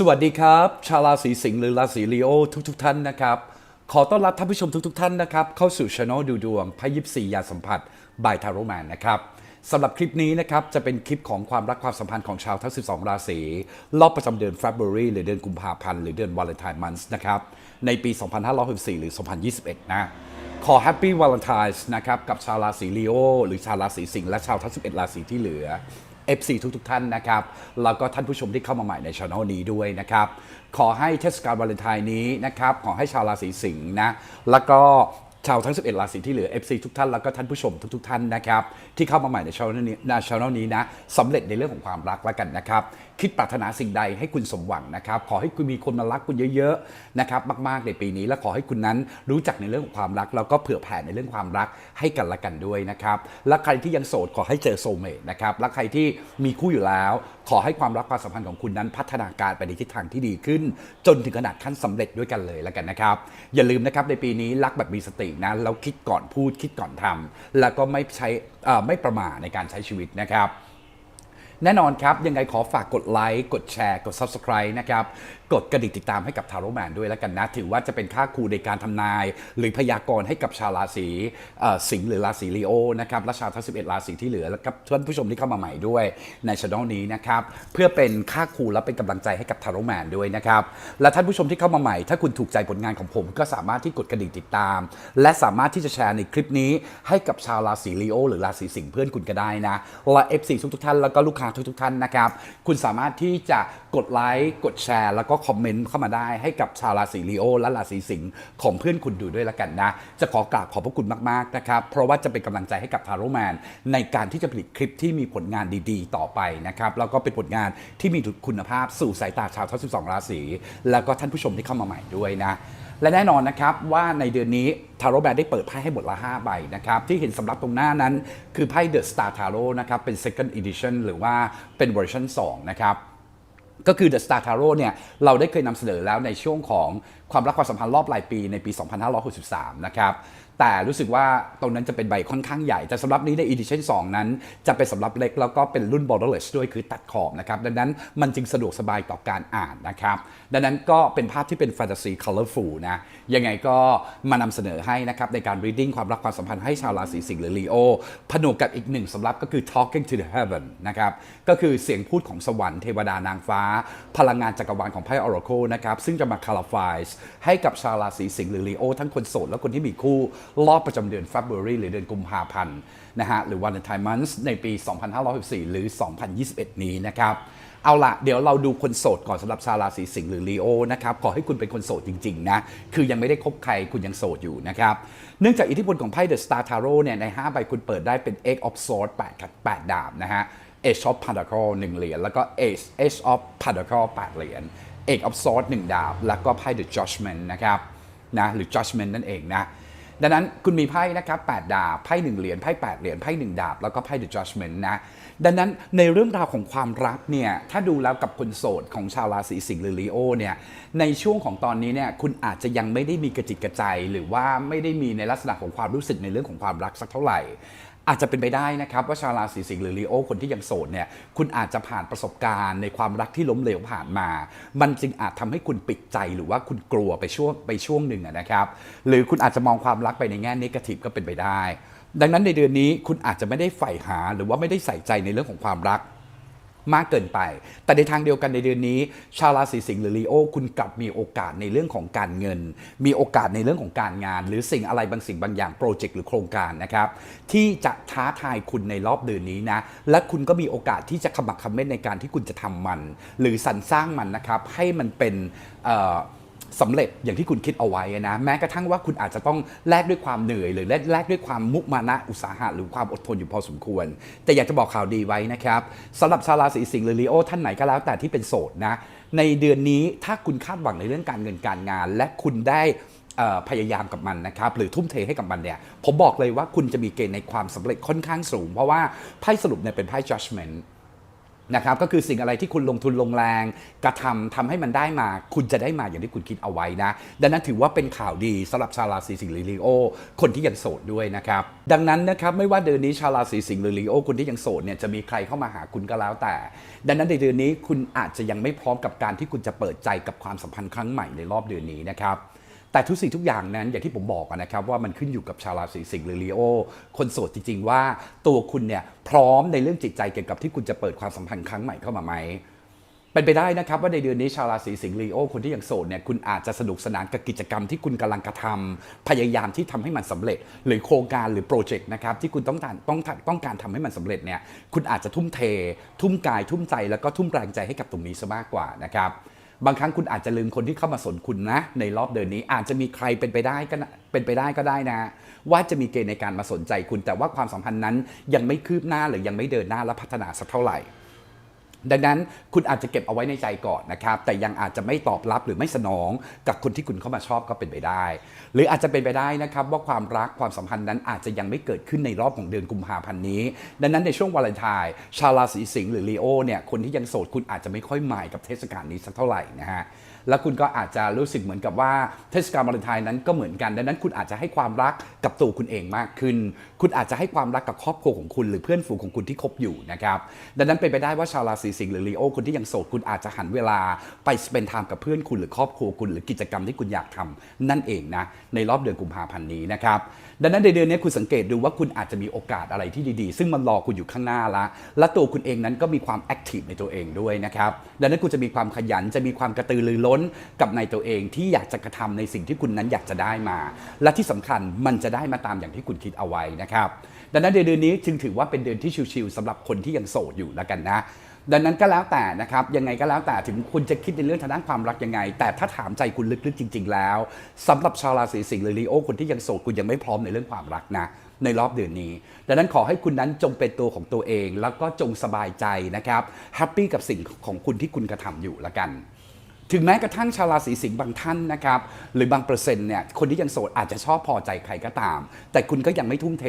สวัสดีครับ ชาวราศีสิงห์หรือราศีลีโอทุกๆทท่านนะครับ ขอต้อนรับท่านผู้ชมทุกๆทท่านนะครับ เข้าสู่ช anel ดูดวงพยิบสี่ยาสัมผัสบายทาโรแมนนะครับสำหรับคลิปนี้นะครับ จะเป็นคลิปของความรักความสัมพันธ์ของชาวทั้ง 12 ราศีรอบประจำเดือน February หรือเดือนกุมภาพันธ์หรือเดือน Valentine Month นะครับ ในปี 2564 หรือ 2021 นะขอ Happy Valentine's นะครับกับชาวราศีลีโอหรือชาวราศีสิงห์และชาวทั้ง 11 ราศีที่เหลือ FC ทุกๆท่านนะครับ แล้วก็ท่านผู้ชมที่เข้ามาใหม่ในช่องนี้ด้วยนะครับ ขอให้เทศกาลวาเลนไทน์นี้นะครับ ขอให้ชาวราศีสิงห์นะ แล้วก็ชาวทั้ง 11 ราศีที่เหลือ FC ทุกท่านแล้วก็ท่านผู้ชมทุกๆท่านนะครับ ที่เข้ามาใหม่ในช่องนี้ในช่องนี้นะสำเร็จในเรื่องของความรักแล้วกันนะครับ คิดปรารถนาสิ่งใดให้คุณสมหวังนะครับ ขอให้คุณมีคนมารักคุณเยอะๆนะครับมากๆในปีนี้ และขอให้คุณนั้นรู้จักในเรื่องของความรัก แล้วก็เผื่อแผ่ในเรื่องความรักให้กันและกันด้วยนะครับและใครที่ยังโสดขอให้เจอโซเมตนะครับและใครที่มีคู่อยู่แล้ว ขอให้ความรักความสัมพันธ์ของคุณนั้นพัฒนาการไปในทิศทางที่ดีขึ้น จนถึงขนาดขั้นสำเร็จด้วยกันเลยแล้วกันนะครับ อย่าลืมนะครับในปีนี้รักแบบมีสตินะแล้วคิดก่อนพูดคิดก่อนทำแล้วก็ไม่ใช้ไม่ประมาทในการใช้ชีวิตนะครับ แน่นอนครับ ยังไงขอฝากกดไลค์กดแชร์กด Subscribe นะครับ กดกระดิ่งติดตามให้กับทาโร่แมนด้วยแล้วกันนะ ถือว่าจะเป็นค่าครูในการทำนาย หรือพยากรณ์ให้กับชาวราศีสิงห์หรือราศีลีโอนะครับและชาวทั้ง 11 ราศีที่เหลือแล้วก็ท่านผู้ชมที่เข้ามาใหม่ด้วยในช่องนี้นะครับเพื่อเป็นค่าครูและเป็นกำลังใจให้กับทาโร่แมนด้วยนะครับและท่านผู้ชมที่เข้ามาใหม่ ถ้าคุณถูกใจผลงานของผมก็สามารถที่กดกระดิ่งติดตาม และสามารถที่จะแชร์ในคลิปนี้ให้กับชาวราศีลีโอหรือราศีสิงห์เพื่อนคุณก็ได้นะและ F4 ทุกท่านแล้วก็ลูกค้าทุกๆท่านนะครับคุณสามารถที่จะกดไลค์กดแชร์แล้วก็คอมเมนต์เข้ามาได้ให้กับชาวราศีลีโอและราศีสิงห์ของเพื่อนคุณดูด้วยละกันนะ จะขอกราบขอบพระคุณมากๆนะครับ เพราะว่าจะเป็นกำลังใจให้กับทาโรแมนในการที่จะผลิตคลิปที่มีผลงานดีๆ ต่อไปนะครับ แล้วก็เป็นผลงานที่มีคุณภาพสู่สายตาชาวทั้ง12 ราศีแล้วก็ท่านผู้ชมที่เข้ามาใหม่ด้วยนะและแน่นอนนะครับว่าในเดือนนี้ทาโร่แบนได้เปิดไพ่ให้บทละ 5 ใบนะครับที่เห็นสำหรับตรงหน้านั้น คือไพ่ The Star Tarot นะครับเป็น second edition หรือว่าเป็นเวอร์ชัน2นะครับ ก็คือ The Star Tarot เนี่ยเราได้เคยนำเสนอแล้วในช่วงของความรักความสัมพันธ์รอบปลายปีในปี 2563 นะครับ แต่รู้สึกว่าตรงนั้นจะเป็นใบค่อนข้างใหญ่ แต่สำหรับนี้ใน Edition 2 นั้น จะเป็นสำหรับเล็กแล้วก็เป็นรุ่น borderless ด้วยคือตัดขอบนะครับ ดังนั้นมันจึงสะดวกสบายต่อการอ่านนะครับ ดังนั้นก็เป็นภาพที่เป็นแฟนตาซี colorful นะ ยังไงก็มานำเสนอให้นะครับในการ reading ความรักความสัมพันธ์ให้ชาวราศีสิงห์หรือ Leo ผนวกกับอีกหนึ่งสำรับก็คือ talking to the heaven นะครับ ก็คือเสียงพูดของสวรรค์เทวดานางฟ้า พลังงานจักรวาลของไพ่ Oracle นะครับซึ่งจะมา clarify ให้กับชาวราศีสิงห์หรือ Leo ทั้งคนโสดและคนที่มีคู่รอบประจำเดือน February หรือเดือนกุมภาพันธ์นะฮะหรือ Valentine Month ในปี 2564 หรือ 2021 นี้นะครับเอาละเดี๋ยวเราดูคนโสดก่อนสำหรับชาวราศีสิงห์หรือลีโอนะครับขอให้คุณเป็นคนโสดจริงๆนะคือยังไม่ได้คบใครคุณยังโสดอยู่นะครับเนื่องจากอิทธิพลของไพ่ The Star Tarot เนี่ยใน 5 ใบคุณเปิดได้เป็น Eight of Swords 8ครับ8ดาบนะฮะ Ace of Pentacle 1เหรียญแล้วก็ Ace Ace of Pentacle 8 เหรียญ Eight of Swords 1ดาบ แล้วก็ไพ่ The Judgment นะครับนะหรือ Judgment นั่นเองนะ ดังนั้นคุณมีไพ่นะครับ8ดาบไพ่1เหรียญไพ่8เหรียญไพ่1ดาบแล้วก็ไพ่ The Judgment นะดังนั้นในเรื่องราวของความรักเนี่ยถ้าดูแล้วกับคนโสดของชาวราศีสิงห์หรือลีโอเนี่ยในช่วงของตอนนี้เนี่ยคุณอาจจะยังไม่ได้มีกระจิตกระใจ หรือว่าไม่ได้มีในลักษณะของความรู้สึกในเรื่องของความรักสักเท่าไหร่ อาจจะเป็นไปได้นะครับว่าชาวราศีสิงห์หรือลีโอคนที่ยังโสดเนี่ยคุณอาจจะผ่านประสบการณ์ในความรักที่ล้มเหลวผ่านมา มันจึงอาจทำให้คุณปิดใจหรือว่าคุณกลัวไปช่วงไปช่วงหนึ่งนะครับ หรือคุณอาจจะมองความรักไปในแง่นกาทีฟก็เป็นไปได้ ดังนั้นในเดือนนี้คุณอาจจะไม่ได้ใฝ่หาหรือว่าไม่ได้ใส่ใจในเรื่องของความรัก มากเกินไป แต่ในทางเดียวกันในเดือนนี้ ชาวราศีสิงห์หรือลีโอ คุณกลับมีโอกาสในเรื่องของการเงิน มีโอกาสในเรื่องของการงาน หรือสิ่งอะไรบางสิ่งบางอย่างโปรเจกต์หรือโครงการนะครับที่จะท้าทายคุณในรอบเดือนนี้นะ และคุณก็มีโอกาสที่จะขมักขม้นในการที่คุณจะทำมัน หรือสรรสร้างมันนะครับให้มันเป็นเอ่อ สำเร็จอย่างที่คุณคิดเอาไว้นะแม้กระทั่งว่าคุณอาจจะต้องแลกด้วยความเหนื่อย หรือแลกด้วยความมุมานะอุตสาหะหรือความอดทนอยู่พอสมควร แต่อยากจะบอกข่าวดีไว้นะครับสำหรับชาวราศีสิงห์หรือลีโอท่านไหนก็แล้วแต่ที่เป็นโสดนะในเดือนนี้ถ้าคุณคาดหวังในเรื่องการเงินการงาน และคุณได้พยายามกับมันนะครับหรือทุ่มเทให้กับมันเนี่ยผมบอกเลยว่าคุณจะมีเกณฑ์ในความสำเร็จค่อนข้างสูง เพราะว่าไพ่สรุปเนี่ยเป็นไพ่ judgment นะครับก็คือสิ่งอะไรที่คุณลงทุนลงแรงกระทำทำให้มันได้มา คุณจะได้มาอย่างที่คุณคิดเอาไว้นะ ดังนั้นถือว่าเป็นข่าวดีสำหรับชาวราศีสิงห์หรือลีโอ คนที่ยังโสดด้วยนะครับ ดังนั้นนะครับไม่ว่าเดือนนี้ชาวราศีสิงห์หรือลีโอคนที่ยังโสดเนี่ยจะมีใครเข้ามาหาคุณก็แล้วแต่ ดังนั้นในเดือนนี้คุณอาจจะยังไม่พร้อมกับการที่คุณจะเปิดใจกับความสัมพันธ์ครั้งใหม่ในรอบเดือนนี้นะครับ แต่ทุกสิ่งทุกอย่างนั้นอย่างที่ผมบอกนะครับว่ามันขึ้นอยู่กับชาวราศีสิงห์หรือลีโอ คนโสดจริง ๆ ว่าตัวคุณเนี่ยพร้อมในเรื่องจิตใจเกี่ยวกับที่คุณจะเปิดความสัมพันธ์ครั้งใหม่เข้ามาไหมเป็นไปได้นะครับว่าในเดือนนี้ชาวราศีสิงห์ลีโอคนที่ยังโสดเนี่ยคุณอาจจะสนุกสนานกับกิจกรรมที่คุณกำลังกระทำพยายามที่ทำให้มันสำเร็จ หรือโครงการหรือโปรเจกต์นะครับที่คุณต้องการต้องต้องการทำให้มันสำเร็จเนี่ยคุณอาจจะทุ่มเท ทุ่มกายทุ่มใจแล้วก็ทุ่มแรงใจให้กับตรงนี้ซะมากกว่านะครับ บางครั้งคุณอาจจะลืมคนที่เข้ามาสนคุณนะ ในรอบเดือนนี้อาจจะมีใครเป็นไปได้ก็เป็นไปได้ก็ได้นะ ว่าจะมีเกณฑ์ในการมาสนใจคุณ แต่ว่าความสัมพันธ์นั้นยังไม่คืบหน้าหรือยังไม่เดินหน้าและพัฒนาสักเท่าไหร่ ดังนั้นคุณอาจจะเก็บเอาไว้ในใจก่อนนะครับ แต่ยังอาจจะไม่ตอบรับหรือไม่สนองกับคนที่คุณเข้ามาชอบก็เป็นไปได้ หรืออาจจะเป็นไปได้นะครับว่าความรักความสัมพันธ์นั้นอาจจะยังไม่เกิดขึ้นในรอบของเดือนกุมภาพันธ์นี้ ดังนั้นในช่วงวาเลนไทน์ชาวราศีสิงห์หรือลีโอเนี่ยคนที่ยังโสดคุณอาจจะไม่ค่อยหมายกับเทศกาลนี้สักเท่าไหร่นะฮะ แล้วคุณก็อาจจะรู้สึกเหมือนกับว่าเทศกาลวาเลนไทน์นั้นก็เหมือนกัน ดังนั้นคุณอาจจะให้ความรักกับตัวคุณเองมากขึ้น คุณอาจจะให้ความรักกับครอบครัวของคุณ หรือเพื่อนฝูงของคุณที่คบอยู่นะครับดังนั้นเป็นไปได้ว่าชาวราศีสิงห์หรือลีโอคนที่ยังโสดคุณอาจจะหันเวลาไปสเปนไทม์กับเพื่อนคุณหรือครอบครัวคุณหรือกิจกรรมที่คุณอยากทำนั่นเองนะในรอบเดือนกุมภาพันธ์นี้นะครับดังนั้นในเดือนนี้คุณสังเกตดูว่าคุณอาจจะมีโอกาสอะไรที่ดีๆ ซึ่งมันรอคุณอยู่ข้างหน้าละ และตัวคุณเองนั้นก็มีความแอคทีฟในตัวเองด้วยนะครับดังนั้นคุณจะมีความขยันจะมีความกระตือรือร้นกับในตัวเองที่อยากจะกระทำในสิ่งที่คุณนั้นอยากจะได้มา และที่สำคัญมันจะได้มาตามอย่างที่คุณคิดเอาไว้นะครับดังนั้นเดือนนี้จึงถือว่าเป็นเดือนที่ชิวๆสำหรับคนที่ยังโสดอยู่แล้วกันนะดังนั้นก็แล้วแต่นะครับยังไงก็แล้วแต่ถึงคุณจะคิดในเรื่องทางด้านความรักยังไง แต่ถ้าถามใจคุณลึกๆจริง ๆ แล้วสำหรับชาวราศีสิงห์หรือลีโอคนที่ยังโสดคุณยังไม่พร้อมในเรื่องความรักนะในรอบเดือนนี้ ดังนั้นขอให้คุณนั้นจงเป็นตัวของตัวเอง แล้วก็จงสบายใจนะครับแฮปปี้กับสิ่งของคุณที่คุณกระทำอยู่ละกัน ถึงแม้กระทั่งชาวราศีสิงห์บางท่านนะครับ หรือบางเปอร์เซ็นต์เนี่ยคนที่ยังโสดอาจจะชอบพอใจใครก็ตาม แต่คุณก็ยังไม่ทุ่มเท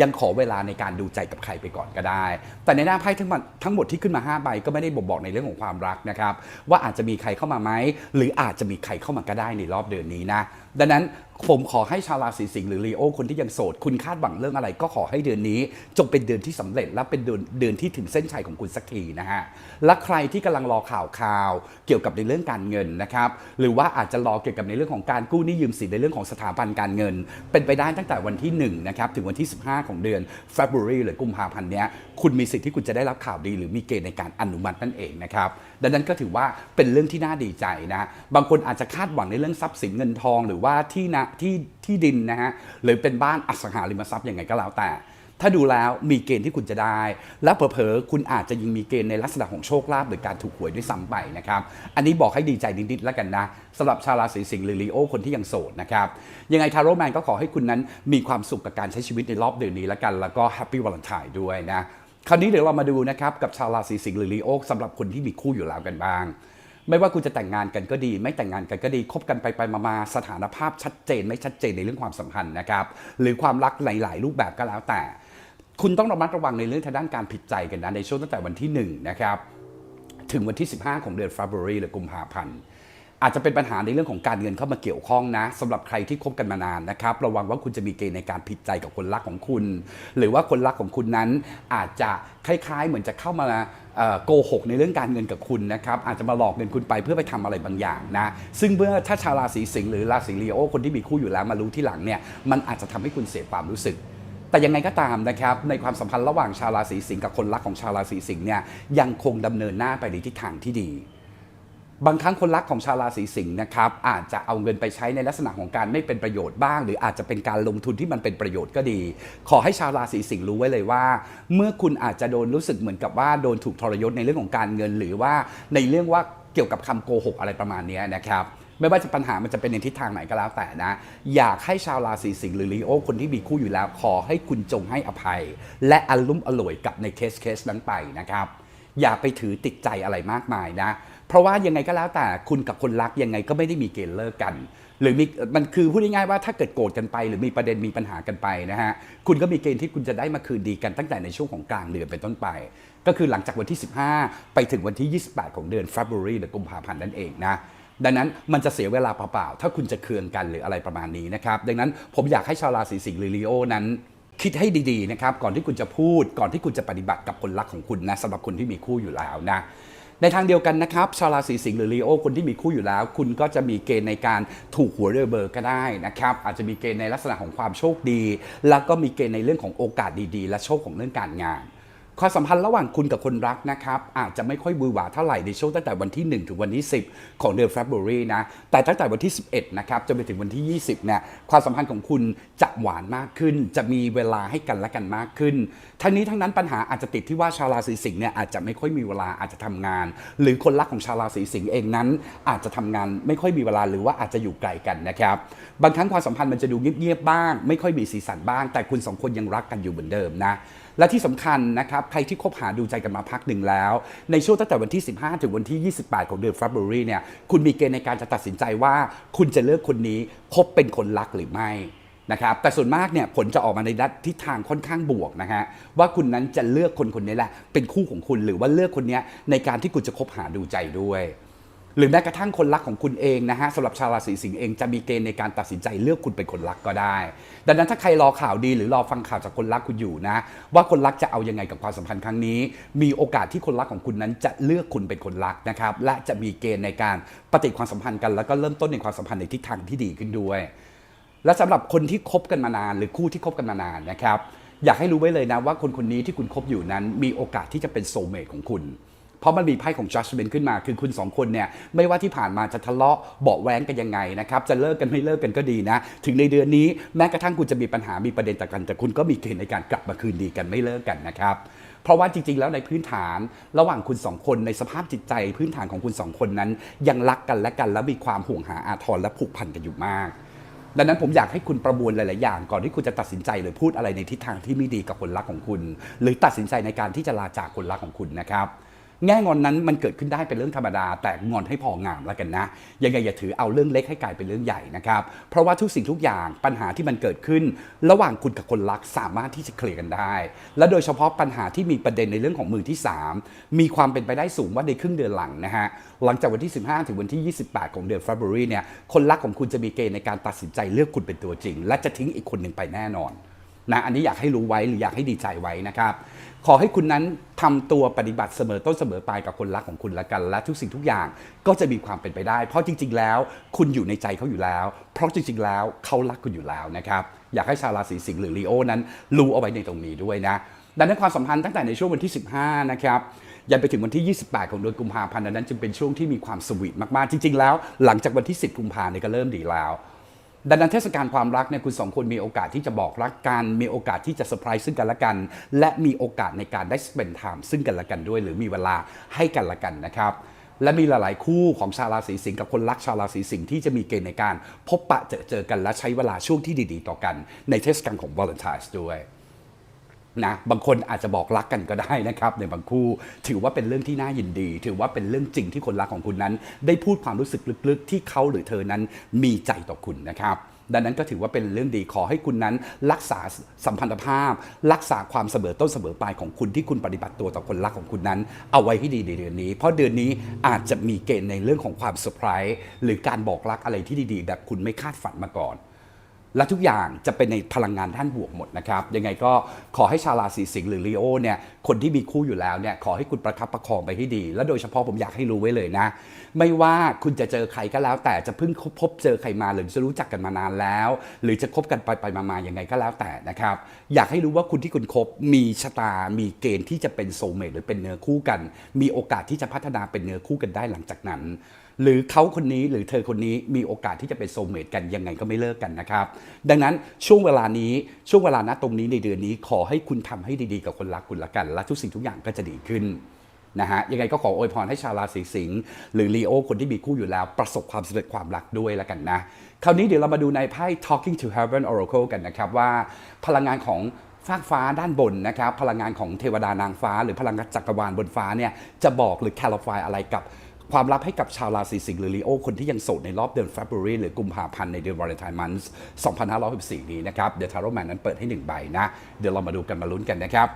ยังขอเวลาในการดูใจกับใครไปก่อนก็ได้ แต่ในหน้าไพ่ทั้งหมดทั้งหมดที่ขึ้นมา5ใบก็ไม่ได้บ่งบอกในเรื่องของความรักนะครับ ว่าอาจจะมีใครเข้ามาไหมหรืออาจจะมีใครเข้ามาก็ได้ในรอบเดือนนี้นะดังนั้นผมขอให้ชาวราศีสิงห์หรือลีโอคนที่ยังโสด คุณคาดหวังเรื่องอะไร ก็ขอให้เดือนนี้ จงเป็นเดือนที่สำเร็จและเป็นเดือนเดือนที่ถึงเส้นชัยของคุณสักทีนะฮะและใครที่กำลังรอข่าวข่าว เกี่ยวกับในเรื่องการเงินนะครับหรือว่าอาจจะรอเกี่ยวกับในเรื่องของการกู้หนี้ยืมสินในเรื่องของสถาบันการเงิน เป็นไปได้ตั้งแต่วันที่1นะครับถึงวันที่ 15 ของเดือน February หรือกุมภาพันธ์เนี้ย คุณมีสิทธิ์ที่คุณจะได้รับข่าวดี หรือมีเกณฑ์ในการอนุมัตินั่นเองนะครับ ดังนั้นก็ถือว่าเป็นเรื่องที่น่าดีใจนะบางคนอาจจะคาดหวังในเรื่องทรัพย์สินเงินทองหรือว่าที่นะที่ที่ดินนะฮะหรือเป็นบ้านอสังหาริมทรัพย์ยังไงก็แล้วแต่ ถ้าดูแล้วมีเกณฑ์ที่คุณจะได้ และเผลอๆคุณอาจจะยังมีเกณฑ์ในลักษณะของโชคลาภหรือการถูกหวยด้วยซ้ำไปนะครับอันนี้บอกให้ดีใจนิดๆแล้วกันนะสำหรับชาวราศีสิงห์หรือลีโอคนที่ยังโสดนะครับยังไงทาโร่แมนก็ขอให้คุณนั้นมีความสุขกับการใช้ชีวิตในรอบเดือนนี้แล้วกัน แล้วก็แฮปปี้วาเลนไทน์ด้วยนะ คราวนี้เดี๋ยวเรามาดูนะครับกับชาวราศีสิงห์หรือลีโอสำหรับคนที่มีคู่อยู่แล้วกันบ้าง ไม่ว่าคุณจะแต่งงานกันก็ดี ไม่แต่งงานกันก็ดีคบกันไปไปมาๆสถานภาพชัดเจน ไม่ชัดเจนในเรื่องความสัมพันธ์นะครับหรือความรักหลาย ๆ รูปแบบก็แล้วแต่ คุณต้องระมัดระวังในเรื่องทางด้านการผิดใจกันนะในช่วงตั้งแต่วันที่1นะครับถึงวันที่ 15 ของเดือน February หรือกุมภาพันธ์ อาจจะเป็นปัญหาในเรื่องของการเงินเข้ามาเกี่ยวข้องนะสำหรับใครที่คบกันมานานนะครับ ระวังว่าคุณจะมีเกณฑ์ในการผิดใจกับคนรักของคุณ หรือว่าคนรักของคุณนั้น อาจจะคล้ายๆ เหมือนจะเข้ามาโกหกในเรื่องการเงินกับคุณนะครับอาจจะมาหลอกเงินคุณไปเพื่อไปทำอะไรบางอย่างนะ ซึ่งเมื่อถ้าชาวราศีสิงห์หรือราศีลีโอคนที่มีคู่อยู่แล้วมารู้ที่หลังเนี่ยมันอาจจะทำให้คุณเสียความรู้สึกแต่ยังไงก็ตามนะครับในความสัมพันธ์ระหว่างชาวราศีสิงห์กับคนรักของชาวราศีสิงห์เนี่ยยังคงดำเนินหน้าไปในทิศทางที่ดี บางครั้งคนรักของชาวราศีสิงห์นะครับอาจจะเอาเงินไปใช้ในลักษณะของการไม่เป็นประโยชน์บ้าง หรืออาจจะเป็นการลงทุนที่มันเป็นประโยชน์ก็ดี ขอให้ชาวราศีสิงห์รู้ไว้เลยว่า เมื่อคุณอาจจะโดนรู้สึกเหมือนกับว่าโดนถูกทรยศในเรื่องของการเงิน หรือว่าในเรื่องว่าเกี่ยวกับคำโกหกอะไรประมาณนี้นะครับไม่ว่าจะปัญหามันจะเป็นในทิศทางไหนก็แล้วแต่นะ อยากให้ชาวราศีสิงห์หรือลีโอคนที่มีคู่อยู่แล้ว ขอให้คุณจงให้อภัย และอารมณ์อร่วยกับในเคสเคสนั้นไปนะครับ อย่าไปถือติดใจอะไรมากมายนะ เพราะว่ายังไงก็แล้วแต่คุณกับคนรักยังไงก็ไม่ได้มีเกณฑ์เลิกกัน หรือมีมันคือพูดง่ายๆว่าถ้าเกิดโกรธกันไป หรือมีประเด็นมีปัญหากันไปนะฮะคุณก็มีเกณฑ์ที่คุณจะได้มาคืนดีกันตั้งแต่ในช่วงของกลางเดือนเป็นต้นไป ก็คือหลังจากวันที่ 15 ไปถึงวันที่ 28 ของเดือน February หรือกุมภาพันธ์นั่นเองนะดังนั้นมันจะเสียเวลาเปล่าๆ ถ้าคุณจะเคืองกันหรืออะไรประมาณนี้นะครับ ดังนั้นผมอยากให้ชาวราศีสิงห์หรือลีโอนั้น คิดให้ดีๆนะครับ ก่อนที่คุณจะพูด ก่อนที่คุณจะปฏิบัติกับคนรักของคุณนะสำหรับคนที่มีคู่อยู่แล้วนะ ในทางเดียวกันนะครับชาวราศีสิงห์หรือลีโอคนที่มีคู่อยู่แล้ว คุณก็จะมีเกณฑ์ในการถูกหัวเรือเบอร์ก็ได้นะครับอาจจะมีเกณฑ์ในลักษณะของความโชคดี แล้วก็มีเกณฑ์ในเรื่องของโอกาสดีๆ และโชคของเรื่องการงาน ความสัมพันธ์ระหว่างคุณกับคนรักนะครับอาจจะไม่ค่อยบือหวาเท่าไหร่ในช่วงตั้งแต่วันที่ 1 ถึงวันที่ 10 ของเดือน February นะแต่ตั้งแต่วันที่ 11นะครับจนไปถึงวันที่ 20เนี่ยความสัมพันธ์ของคุณจะหวานมากขึ้น จะมีเวลาให้กันและกันมากขึ้น ทั้งนี้ทั้งนั้นปัญหาอาจจะติดที่ว่าชาวราศีสิงห์เนี่ยอาจจะไม่ค่อยมีเวลาอาจจะทำงาน หรือคนรักของชาวราศีสิงห์เองนั้น อาจจะทำงานไม่ค่อยมีเวลาหรือว่าอาจจะอยู่ไกลกันนะครับบางครั้งความสัมพันธ์มันจะดูเงียบๆบ้าง ไม่ค่อยมีสีสันบ้าง แต่คุณสองคนยังรักกันอยู่เหมือนเดิมนะ และที่สำคัญนะครับใครที่คบหาดูใจกันมาพักหนึ่งแล้ว ในช่วงตั้งแต่วันที่ 15 ถึงวันที่ 28 ของเดือน February เนี่ยคุณมีเกณฑ์ในการจะตัดสินใจว่า คุณจะเลือกคนนี้คบเป็นคนรักหรือไม่นะครับแต่ส่วนมากเนี่ยผลจะออกมาในด้านทิศทางค่อนข้างบวกนะฮะว่าคุณนั้นจะเลือกคนคนนี้แหละ เป็นคู่ของคุณหรือว่าเลือกคนนี้ในการที่คุณจะคบหาดูใจด้วย หรือแม้กระทั่งคนรักของคุณเองนะฮะสำหรับชาวราศีสิงห์เองจะมีเกณฑ์ในการตัดสินใจเลือกคุณเป็นคนรักก็ได้ ดังนั้นถ้าใครรอข่าวดีหรือรอฟังข่าวจากคนรักคุณอยู่นะ ว่าคนรักจะเอายังไงกับความสัมพันธ์ครั้งนี้ มีโอกาสที่คนรักของคุณนั้นจะเลือกคุณเป็นคนรักนะครับและจะมีเกณฑ์ในการปฏิความสัมพันธ์กัน แล้วก็เริ่มต้นในความสัมพันธ์ในทิศทางที่ดีขึ้นด้วย และสำหรับคนที่คบกันมานาน หรือคู่ที่คบกันมานานนะครับอยากให้รู้ไว้เลยนะว่าคนคนนี้ที่คุณคบอยู่นั้น มีโอกาสที่จะเป็นโซเมทของคุณ เพราะมันมีไพ่ของ judgment ขึ้นมา คือคุณสองคนเนี่ยไม่ว่าที่ผ่านมาจะทะเลาะเบาะแว้งกันยังไงนะครับจะเลิกกันไม่เลิกกันก็ดีนะ ถึงในเดือนนี้แม้กระทั่งคุณจะมีปัญหามีประเด็นต่อกัน แต่คุณก็มีเกณฑ์ในการกลับมาคืนดีกันไม่เลิกกันนะครับเพราะว่าจริงๆ แล้วในพื้นฐานระหว่างคุณสองคนในสภาพจิตใจ พื้นฐานของคุณสองคนนั้น ยังรักกันและกันและมีความห่วงหาอาทรและผูกพันกันอยู่มากดังนั้นผมอยากให้คุณประมวลหลาย ๆ อย่างก่อนที่คุณจะตัดสินใจหรือพูดอะไรในทิศทางที่ไม่ดีกับคนรักของคุณ หรือตัดสินใจในการที่จะลาจากคนรักของคุณนะครับ แง่งอนนั้นมันเกิดขึ้นได้เป็นเรื่องธรรมดา แต่งอนให้พองามแล้วกันนะยังไงอย่าถือเอาเรื่องเล็กให้กลายเป็นเรื่องใหญ่นะครับเพราะว่าทุกสิ่งทุกอย่างปัญหาที่มันเกิดขึ้น ระหว่างคุณกับคนรักสามารถที่จะเคลียร์กันได้ และโดยเฉพาะปัญหาที่มีประเด็นในเรื่องของมือที่ 3 มีความเป็นไปได้สูงว่าในครึ่งเดือนหลังนะฮะหลังจากวันที่ 15 ถึงวันที่ 28 ของเดือน February เนี่ยคนรักของคุณจะมีเกณฑ์ในการตัดสินใจเลือกคุณเป็นตัวจริง และจะทิ้งอีกคนหนึ่งไปแน่นอนนะอันนี้อยากให้รู้ไว้หรืออยากให้ดีใจไว้นะครับ ขอให้คุณนั้นทำตัวปฏิบัติเสมอต้นเสมอปลายกับคนรักของคุณละกัน และทุกสิ่งทุกอย่างก็จะมีความเป็นไปได้ เพราะจริง ๆ แล้ว คุณอยู่ในใจเขาอยู่แล้ว เพราะจริง ๆ แล้วเขารักคุณอยู่แล้วนะครับอยากให้ชาวราศีสิงห์หรือลีโอนั้นรู้เอาไว้ในตรงนี้ด้วยนะดังนั้นความสัมพันธ์ตั้งแต่ในช่วงวันที่ 15 นะครับยันไปถึงวันที่ 28 ของเดือนกุมภาพันธ์นั้นจึงเป็นช่วงที่มีความสวีทมากๆ จริง ๆ แล้ว หลังจากวันที่ 10 กุมภาพันธ์เนี่ยก็เริ่มดีแล้ว ดังนั้นเทศกาลความรักเนี่ยคุณสองคนมีโอกาสที่จะบอกรักกัน มีโอกาสที่จะเซอร์ไพรส์ซึ่งกันและกัน และมีโอกาสในการได้สเปนไทม์ซึ่งกันและกันด้วย หรือมีเวลาให้กันและกันนะครับและมีหลาย ๆ คู่ของชาวราศีสิงห์กับคนรักชาวราศีสิงห์ที่จะมีเกณฑ์ในการ พบปะเจอเจอกันและใช้เวลาช่วงที่ดี ๆ ต่อกัน ในเทศกาลของวาเลนไทน์ด้วย นะบางคนอาจจะบอกรักกันก็ได้นะครับในบางคู่ ถือว่าเป็นเรื่องที่น่ายินดี ถือว่าเป็นเรื่องจริงที่คนรักของคุณนั้น ได้พูดความรู้สึกลึกๆ ที่เขาหรือเธอนั้นมีใจต่อคุณนะครับดังนั้นก็ถือว่าเป็นเรื่องดีขอให้คุณนั้น รักษาสัมพันธภาพ รักษาความเสมอต้นเสมอปลายของคุณที่คุณปฏิบัติตัวต่อคนรักของคุณนั้น เอาไว้ให้ดีในเดือนนี้ เพราะเดือนนี้อาจจะมีเกณฑ์ในเรื่องของความเซอร์ไพรส์หรือการบอกรักอะไรที่ดีๆ แบบคุณไม่คาดฝันมาก่อน และทุกอย่างจะเป็นในพลังงานด้านบวกหมดนะครับ ยังไงก็ขอให้ชาวราศีสิงห์หรือลีโอเนี่ยคนที่มีคู่อยู่แล้วเนี่ยขอให้คุณประคับประคองไปให้ดี และโดยเฉพาะผมอยากให้รู้ไว้เลยนะ ไม่ว่าคุณจะเจอใครก็แล้ว แต่จะเพิ่งพบเจอใครมาหรือจะรู้จักกันมานานแล้ว หรือจะคบกันไปไปมาๆยังไงก็แล้วแต่นะครับ อยากให้รู้ว่าคุณที่คุณคบมีชะตา มีเกณฑ์ที่จะเป็นโซเมตหรือเป็นเนื้อคู่กัน มีโอกาสที่จะพัฒนาเป็นเนื้อคู่กันได้หลังจากนั้น หรือเขาคนนี้หรือเธอคนนี้มีโอกาสที่จะเป็นโซเมตกันยังไงก็ไม่เลิกกันนะครับ ดังนั้นช่วงเวลานี้ช่วงเวลาณตรงนี้ในเดือนนี้ขอให้คุณทำให้ดีๆกับคนรักคุณละกัน และทุกสิ่งทุกอย่างก็จะดีขึ้นนะฮะยังไงก็ขออวยพรให้ชาวราศีสิงห์หรือลีโอคนที่มีคู่อยู่แล้ว ประสบความสำเร็จความรักด้วยแล้วกันนะ คราวนี้เดี๋ยวเรามาดูในไพ่ Talking to Heaven Oracle กันนะครับ ว่าพลังงานของฟากฟ้าด้านบนนะครับ พลังงานของเทวดานางฟ้า หรือพลังงานจักรวาลบนฟ้าเนี่ยจะบอกหรือ clarify อะไรกับ ความลับให้กับชาวราศีสิงห์หรือลีโอคนที่ยังโสดในรอบเดือน February หรือกุมภาพันธ์ในเดือน Valentine Month 2564 นี้นะครับเดี๋ยวทาโรแมนนั้นเปิดให้หนึ่งใบนะ เดี๋ยวเรามาดูกันมาลุ้นกันนะครับ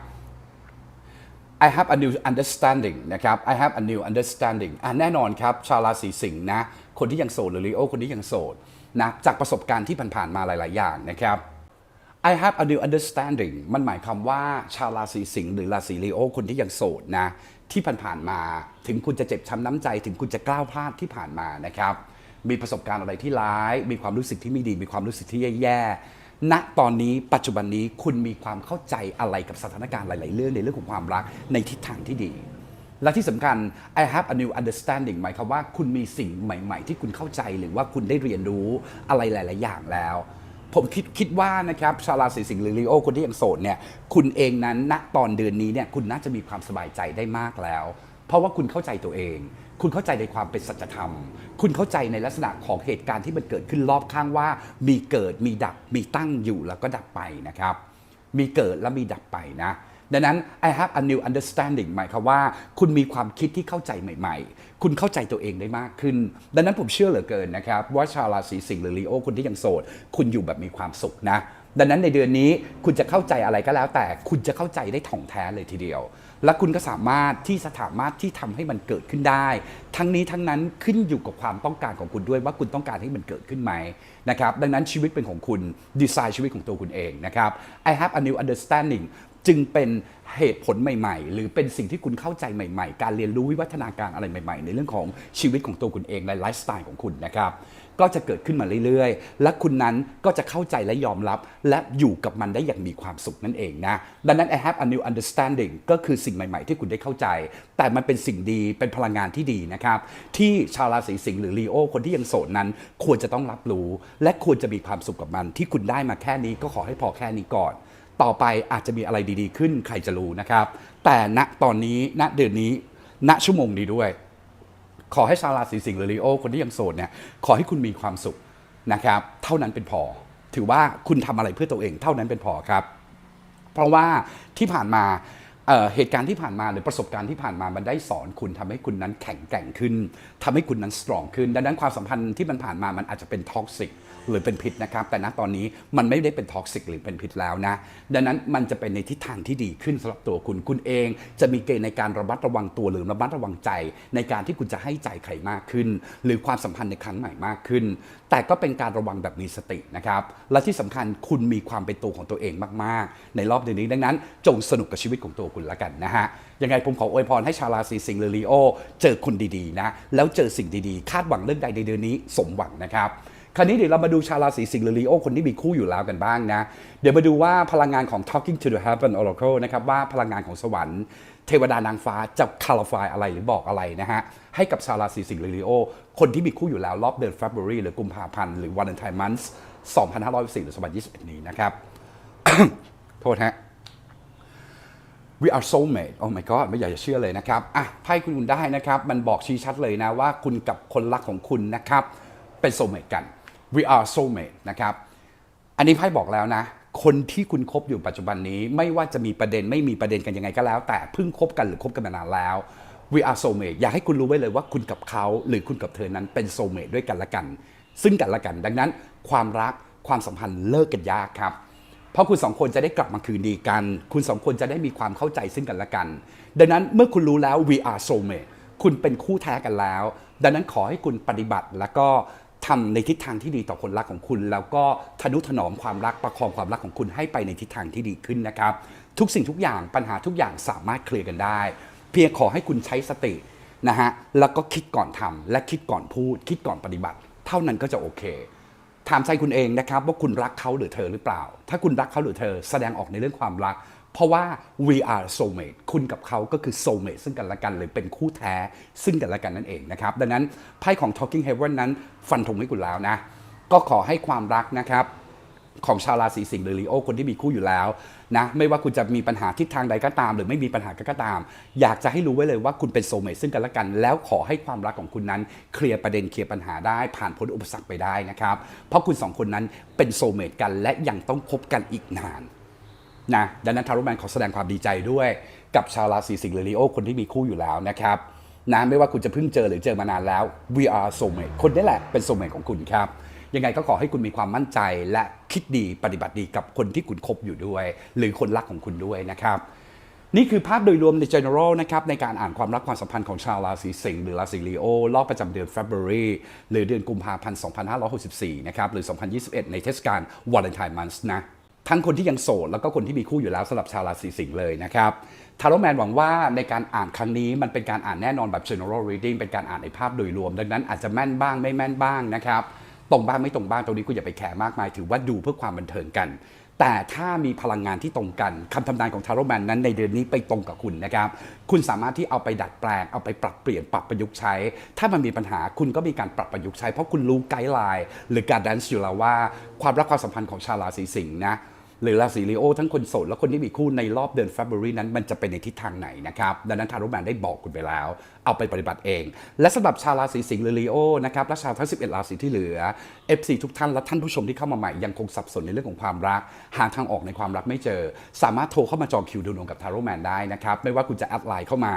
I have a new understanding นะครับ I have a new understanding อะแน่นอนครับชาวราศีสิงห์นะ คนที่ยังโสดหรือลีโอคนที่ยังโสดนะจากประสบการณ์ที่ผ่านๆมาหลาย ๆ อย่างนะครับ I have a new understanding มันหมายความว่าชาวราศีสิงห์หรือราศีลีโอคนที่ยังโสดนะ ที่ผ่านๆมา ถึงคุณจะเจ็บช้ำน้ำใจ ถึงคุณจะกล้าวพลาดที่ผ่านมานะครับ มีประสบการณ์อะไรที่ร้าย มีความรู้สึกที่ไม่ดี มีความรู้สึกที่แย่ๆณตอนนี้ปัจจุบันนี้คุณมีความเข้าใจอะไรกับสถานการณ์หลาย ๆ เรื่องในเรื่องของความรักในทิศทางที่ดี และที่สำคัญ I have a new understanding หมายความว่าคุณมีสิ่งใหม่ ๆ ที่คุณเข้าใจหรือว่าคุณได้เรียนรู้อะไรหลาย ๆ อย่างแล้ว ผมคิดคิดว่านะครับชาวราศีสิงห์หรือลีโอคนที่ยังโสดเนี่ยคุณเองนั้นณตอนเดือนนี้เนี่ยคุณน่าจะมีความสบายใจได้มากแล้ว เพราะว่าคุณเข้าใจตัวเอง คุณเข้าใจในความเป็นสัจธรรม คุณเข้าใจในลักษณะของเหตุการณ์ที่มันเกิดขึ้นรอบข้างว่า มีเกิดมีดับมีตั้งอยู่แล้วก็ดับไปนะครับ มีเกิดและมีดับไปนะ ดังนั้น I have a new understanding หมายความว่า คุณมีความคิดที่เข้าใจใหม่ ๆ คุณเข้าใจตัวเองได้มากขึ้น ดังนั้นผมเชื่อเหลือเกินนะครับ ว่าชาวราศีสิงห์หรือลีโอคนที่ยังโสด คุณอยู่แบบมีความสุขนะ ดังนั้นในเดือนนี้คุณจะเข้าใจอะไรก็แล้ว แต่คุณจะเข้าใจได้ถ่องแท้เลยทีเดียว และคุณก็สามารถที่สามารถที่ทำให้มันเกิดขึ้นได้ ทั้งนี้ทั้งนั้นขึ้นอยู่กับความต้องการของคุณด้วยว่าคุณต้องการให้มันเกิดขึ้นไหมนะครับดังนั้นชีวิตเป็นของคุณดีไซน์ชีวิตของตัวคุณเองนะครับ I have a new understanding จึงเป็นเหตุผลใหม่ ๆ หรือเป็นสิ่งที่คุณเข้าใจใหม่ ๆ การเรียนรู้วิวัฒนาการอะไรใหม่ ๆ ในเรื่องของชีวิตของตัวคุณเองในไลฟ์สไตล์ของคุณนะครับ ก็จะเกิดขึ้นมาเรื่อยๆ และคุณนั้นก็จะเข้าใจและยอมรับ และอยู่กับมันได้อย่างมีความสุขนั่นเองนะ ดังนั้น I have a new understanding ก็คือสิ่งใหม่ ๆ ที่คุณได้เข้าใจ แต่มันเป็นสิ่งดีเป็นพลังงานที่ดีนะครับ ที่ชาวราศีสิงห์หรือลีโอคนที่ยังโสดนั้น ควรจะต้องรับรู้ และควรจะมีความสุขกับมัน ที่คุณได้มาแค่นี้ก็ขอให้พอแค่นี้ก่อน ต่อไปอาจจะมีอะไรดีๆ ขึ้นใครจะรู้นะครับ แต่ณตอนนี้ณเดือนนี้ณชั่วโมงนี้ด้วย ขอให้ชาวราศีสิงห์หรือลีโอคนที่ยังโสดเนี่ยขอให้คุณมีความสุขนะครับ เท่านั้นเป็นพอ ถือว่าคุณทำอะไรเพื่อตัวเอง เท่านั้นเป็นพอครับ เพราะว่าที่ผ่านมา เหตุการณ์ที่ผ่านมาหรือประสบการณ์ที่ผ่านมามันได้สอนคุณทำให้คุณนั้นแข็งแกร่งขึ้นทำให้คุณนั้นสตรองขึ้น ดังนั้นความสัมพันธ์ที่มันผ่านมามันอาจจะเป็นท็อกซิกหรือเป็นพิษนะครับ แต่ณตอนนี้มันไม่ได้เป็นท็อกซิกหรือเป็นพิษแล้วนะ ดังนั้นมันจะเป็นในทิศทางที่ดีขึ้นสำหรับตัวคุณ คุณเองจะมีเกณฑ์ในการระมัดระวังตัวหรือระมัดระวังใจ ในการที่คุณจะให้ใจใครมากขึ้น หรือความสัมพันธ์ในครั้งใหม่มากขึ้น แต่ก็เป็นการระวังแบบมีสตินะครับ และที่สำคัญคุณมีความเป็นตัวของตัวเองมาก ๆ ในรอบเดือนนี้ ดังนั้น จงสนุกกับชีวิตของตัวคุณละกันนะฮะ ยังไงผมขออวยพรให้ชาวราศีสิงห์หรือลีโอ เจอคนดีๆนะ แล้วเจอสิ่งดีๆ คาดหวังเรื่องใดในเดือนนี้สมหวังนะครับคราวนี้เดี๋ยวเรามาดูชาวราศีสิงห์หรือลีโอคนที่มีคู่อยู่แล้วกันบ้างนะ เดี๋ยวมาดูว่าพลังงานของ Talking to the Heaven Oracle นะครับว่าพลังงานของสวรรค์เทวดานางฟ้าจะ clarify อะไรหรือบอกอะไรนะฮะ ให้กับชาวราศีสิงห์หรือลีโอคนที่มีคู่อยู่แล้วรอบเดือน February หรือกุมภาพันธ์หรือ Valentine Month 2564หรือ2021 นี้นะครับ โทษฮะ we are soulmate oh my god ไม่อยากจะเชื่อเลยนะครับ อะไพ่คุณคุณได้นะครับ มันบอกชี้ชัดเลยนะว่าคุณกับคนรักของคุณนะครับ เป็น soulmate กัน we are soulmate นะครับ อันนี้ไพ่บอกแล้วนะ คนที่คุณคบอยู่ปัจจุบันนี้ ไม่ว่าจะมีประเด็นไม่มีประเด็นกันยังไงก็แล้ว แต่เพิ่งคบกันหรือคบกันมานานแล้ว we are soulmate อยากให้คุณรู้ไว้เลยว่าคุณกับเขาหรือคุณกับเธอนั้นเป็น soulmate ด้วยกันละกัน ซึ่งกันละกัน ดังนั้นความรักความสัมพันธ์เลิกกันยากครับ เพราะคุณสองคนจะได้กลับมาคืนดีกัน คุณสองคนจะได้มีความเข้าใจซึ่งกันและกัน ดังนั้นเมื่อคุณรู้แล้ว we are soulmate คุณเป็นคู่แท้กันแล้ว ดังนั้นขอให้คุณปฏิบัติแล้วก็ทำในทิศทางที่ดีต่อคนรักของคุณ แล้วก็ทนุถนอมความรักประคองความรักของคุณให้ไปในทิศทางที่ดีขึ้นนะครับ ทุกสิ่งทุกอย่างปัญหาทุกอย่างสามารถเคลียร์กันได้ เพียงขอให้คุณใช้สตินะฮะแล้วก็คิดก่อนทำและคิดก่อนพูด คิดก่อนปฏิบัติ เท่านั้นก็จะโอเค ถามใจคุณเองนะครับว่าคุณรักเขาหรือเธอหรือเปล่า ถ้าคุณรักเขาหรือเธอแสดงออกในเรื่องความรัก เพราะว่า we are soulmate คุณกับเขาก็คือ soulmate ซึ่งกันและกันหรือเป็นคู่แท้ซึ่งกันและกันนั่นเองนะครับ ดังนั้นไพ่ของ talking heaven นั้นฟันธงให้คุณแล้วนะ ก็ขอให้ความรักนะครับของชาวราศีสิงห์หรือลีโอคนที่มีคู่อยู่แล้ว นะไม่ว่าคุณจะมีปัญหาทิศทางใดก็ตาม หรือไม่มีปัญหาก็ตาม อยากจะให้รู้ไว้เลยว่าคุณเป็นโซเมตซึ่งกันและกัน แล้วขอให้ความรักของคุณนั้น เคลียร์ประเด็นเคลียร์ปัญหาได้ ผ่านพ้นอุปสรรคไปได้นะครับเพราะคุณสองคนนั้นเป็นโซเมตกัน และยังต้องคบกันอีกนานนะดังนั้นทารุแมนขอแสดงความดีใจด้วยกับชาวราศีสิงห์หรือลีโอคนที่มีคู่อยู่แล้วนะครับนะไม่ว่าคุณจะเพิ่งเจอหรือเจอมานานแล้ว we are soulmate คนนี้แหละเป็น soulmate ของคุณครับ ยังไงก็ขอให้คุณมีความมั่นใจ และคิดดีปฏิบัติดีกับคนที่คุณคบอยู่ด้วย หรือคนรักของคุณด้วยนะครับนี่คือภาพโดยรวมใน general นะครับในการอ่านความรักความสัมพันธ์ของชาวราศีสิงห์หรือราศีลีโอรอบประจำเดือน February หรือเดือนกุมภาพันธ์ 2564 นะครับ หรือ 2021 ในเทศกาล Valentine Month นะ ทั้งคนที่ยังโสด แล้วก็คนที่มีคู่อยู่แล้วสำหรับชาวราศีสิงห์เลยนะครับทาร์โรแมนหวังว่าในการอ่านครั้งนี้มันเป็นการอ่านแน่นอนแบบ general reading เป็นการอ่านในภาพโดยรวม ดังนั้นอาจจะแม่นบ้างไม่แม่นบ้างนะครับ ตรงบ้างไม่ตรงบ้างตรงนี้คุณอย่าไปแคร์มากมาย ถือว่าดูเพื่อความบันเทิงกัน แต่ถ้ามีพลังงานที่ตรงกันคำทำนายของทาร์โรแมนนั้นในเดือนนี้ไปตรงกับคุณนะครับ คุณสามารถที่เอาไปดัดแปลง เอาไปปรับเปลี่ยนปรับประยุกต์ใช้ ถ้ามันมีปัญหาคุณก็มีการปรับประยุกต์ใช้เพราะคุณรู้ไกด์ไลน์หรือการแดนซ์อยู่แล้วว่า ความรักความสัมพันธ์ของชาวราศีสิงห์นะ หรือราศีลีโอทั้งคนโสดและคนที่มีคู่ในรอบเดือน February นั้นมันจะเป็นในทิศทางไหนนะครับ ดังนั้นทารุแมนได้บอกคุณไปแล้ว เอาไปปฏิบัติเอง และสำหรับชาวราศีสิงห์หรือลีโอนะครับและชาวทั้ง 11 ราศีที่เหลือ FC ทุกท่านและท่านผู้ชมที่เข้ามาใหม่ยังคงสับสนในเรื่องของความรัก หาทางออกในความรักไม่เจอ สามารถโทรเข้ามาจองคิวดูดวงกับทารุแมนได้นะครับไม่ว่าคุณจะแอดไลน์เข้ามา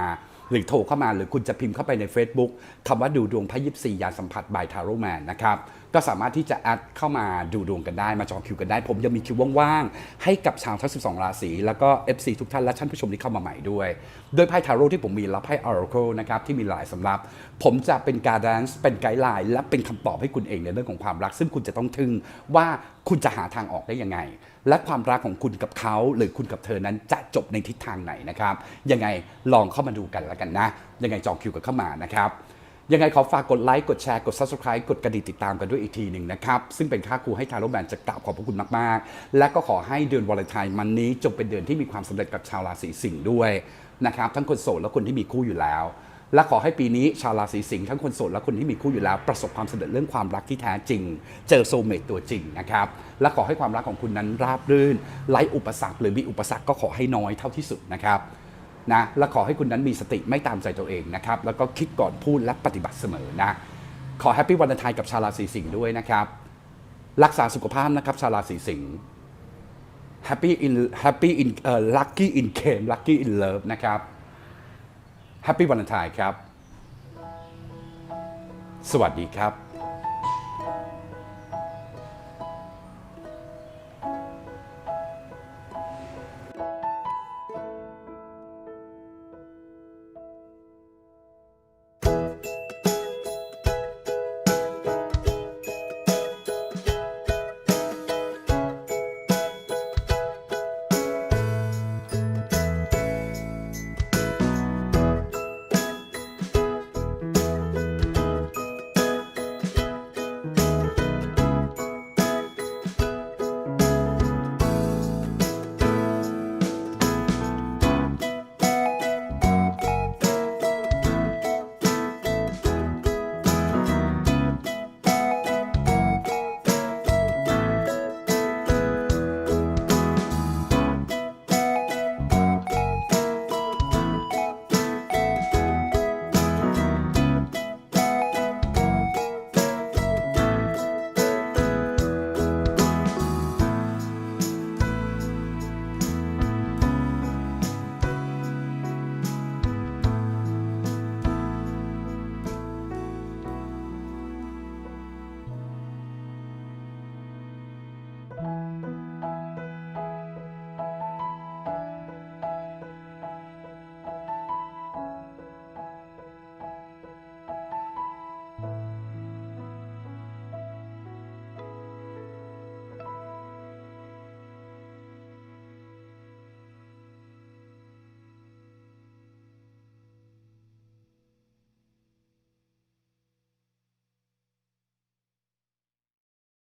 หรือโทรเข้ามาหรือคุณจะพิมพ์เข้าไปใน Facebook คำว่าดูดวงพระยิบสี่ยานสัมผัสบายทาโรแมนนะครับก็สามารถที่จะแอดเข้ามาดูดวงกันได้มาจองคิวกันได้ ผมยังมีคิวว่างๆ ให้กับชาวทั้ง 12 ราศีแล้วก็ FC ทุกท่านและท่านผู้ชมที่เข้ามาใหม่ด้วย โดยไพ่ทาโร่ที่ผมมีรับไพ่ Oracle นะครับที่มีหลายสำรับ ผมจะเป็นการดนส์เป็นไกด์ไลน์และเป็นคำตอบให้คุณเองในเรื่องของความรัก ซึ่งคุณจะต้องทึ่งว่าคุณจะหาทางออกได้ยังไง และความรักของคุณกับเขาหรือคุณกับเธอนั้นจะจบในทิศทางไหนนะครับ ยังไงลองเข้ามาดูกันแล้วกันนะ ยังไงจองคิวกันเข้ามานะครับยังไงขอฝากกดไลค์ กดแชร์ กด Subscribe กดกระดิ่งติดตามกันด้วยอีกทีหนึ่งนะครับ ซึ่งเป็นค่าครูให้ทาโร่แบนจะกราบขอบพระคุณมาก ๆ และก็ขอให้เดือนวาเลนไทน์มันนี้จงเป็นเดือนที่มีความสำเร็จกับชาวราศีสิงห์ด้วยนะครับ ทั้งคนโสดและคนที่มีคู่อยู่แล้ว และขอให้ปีนี้ชาวราศีสิงห์ทั้งคนโสดและคนที่มีคู่อยู่แล้ว ประสบความสำเร็จเรื่องความรักที่แท้จริง เจอโซเมตตัวจริงนะครับและขอให้ความรักของคุณนั้นราบรื่นไร้อุปสรรคหรือมีอุปสรรคก็ขอให้น้อยเท่าที่สุดนะครับนะและขอให้คุณนั้นมีสติไม่ตามใจตัวเองนะครับแล้วก็คิดก่อนพูดและปฏิบัติเสมอนะขอแฮปปี้วันไทยกับชาวราศีสิงห์ด้วยนะครับรักษาสุขภาพนะครับชาวราศีสิงห์ Happy in Happy in เอ่อ Lucky in game Lucky in love นะครับ แฮปปี้วันไทยครับ สวัสดีครับ